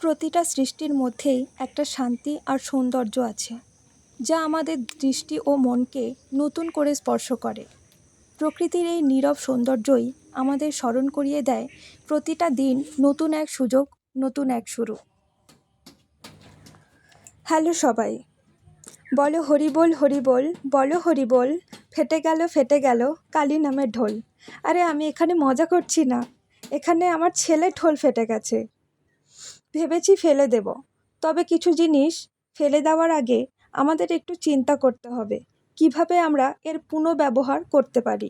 প্রতিটা সৃষ্টির মধ্যেই একটা শান্তি আর সৌন্দর্য আছে, যা আমাদের দৃষ্টি ও মনকে নতুন করে স্পর্শ করে। প্রকৃতির এই নীরব সৌন্দর্যই আমাদের স্মরণ করিয়ে দেয় প্রতিটা দিন নতুন এক সুযোগ, নতুন এক শুরু। হ্যালো সবাই। বলো হরিবোল হরিবোল, বলো হরিবোল, ফেটে গেল ফেটে গেল, কালী নামের ঢোল। আরে আমি এখানে মজা করছি না। এখানে আমার ছেলে ঢোল ফেটে গেছে। ভেবেছি ফেলে দেব। তবে কিছু জিনিস ফেলে দেওয়ার আগে আমাদের একটু চিন্তা করতে হবে, কীভাবে আমরা এর পুনঃব্যবহার করতে পারি।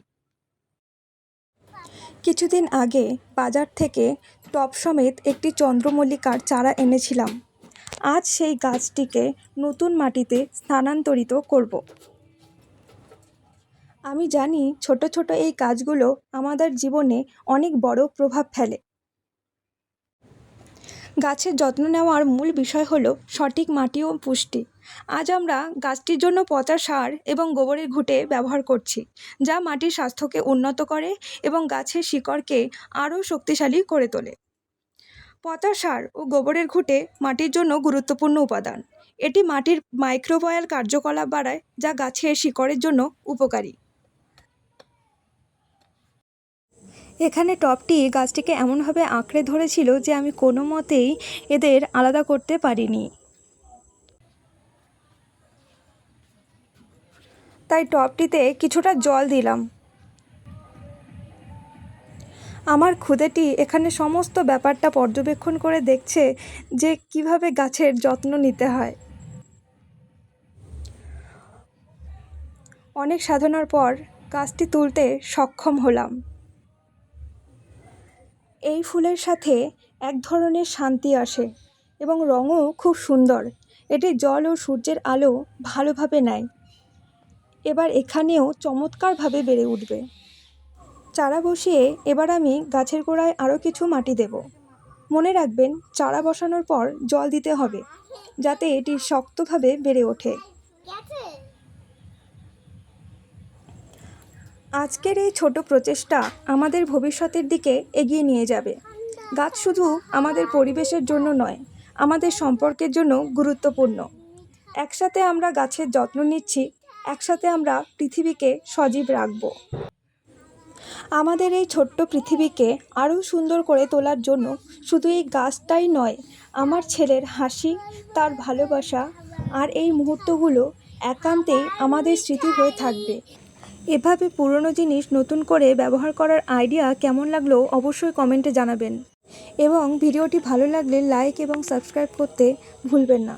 কিছুদিন আগে বাজার থেকে টপ সমেত একটি চন্দ্রমল্লিকার চারা এনেছিলাম। আজ সেই গাছটিকে নতুন মাটিতে স্থানান্তরিত করব। আমি জানি ছোট ছোট এই কাজগুলো আমাদের জীবনে অনেক বড় প্রভাব ফেলে। গাছের যত্ন নেওয়ার মূল বিষয় হলো সঠিক মাটি ও পুষ্টি। আজ আমরা গাছটির জন্য পচা সার এবং গোবরের ঘুঁটে ব্যবহার করছি, যা মাটির স্বাস্থ্যকে উন্নত করে এবং গাছের শিকড়কে আরও শক্তিশালী করে তোলে। পচা সার ও গোবরের ঘুঁটে মাটির জন্য গুরুত্বপূর্ণ উপাদান। এটি মাটির মাইক্রোবয়াল কার্যকলাপ বাড়ায়, যা গাছের শিকড়ের জন্য উপকারী। এখানে টবটি গাছটিকে এমনভাবে আঁকড়ে ধরেছিল যে আমি কোনো মতেই এদের আলাদা করতে পারিনি। তাই টবটিতে কিছুটা জল দিলাম। আমার খুদেটি এখানে সমস্ত ব্যাপারটা পর্যবেক্ষণ করে দেখছে যে কীভাবে গাছের যত্ন নিতে হয়। অনেক সাধনার পর গাছটি তুলতে সক্ষম হলাম। এই ফুলের সাথে এক ধরনের শান্তি আসে এবং রঙও খুব সুন্দর। এটি জল ও সূর্যের আলো ভালোভাবে নেয়। এবার এখানেও চমৎকারভাবে বেড়ে উঠবে। চারা বসিয়ে এবার আমি গাছের গোড়ায় আরও কিছু মাটি দেব। মনে রাখবেন, চারা বসানোর পর জল দিতে হবে, যাতে এটি শক্তভাবে বেড়ে ওঠে। আজকের এই ছোট প্রচেষ্টা আমাদের ভবিষ্যতের দিকে এগিয়ে নিয়ে যাবে। গাছ শুধু আমাদের পরিবেশের জন্য নয়, আমাদের সম্পর্কের জন্য গুরুত্বপূর্ণ। একসাথে আমরা গাছের যত্ন নিচ্ছি, একসাথে আমরা পৃথিবীকে সজীব রাখব। আমাদের এই ছোট্ট পৃথিবীকে আরও সুন্দর করে তোলার জন্য শুধু এই গাছটাই নয়, আমার ছেলের হাসি, তার ভালোবাসা আর এই মুহূর্তগুলো একান্তেই আমাদের স্মৃতি হয়ে থাকবে। এভাবে পুরনো জিনিস নতুন করে ব্যবহার করার আইডিয়া কেমন লাগল অবশ্যই কমেন্টে জানাবেন। এবং ভিডিওটি ভালো লাগলে লাইক এবং সাবস্ক্রাইব করতে ভুলবেন না।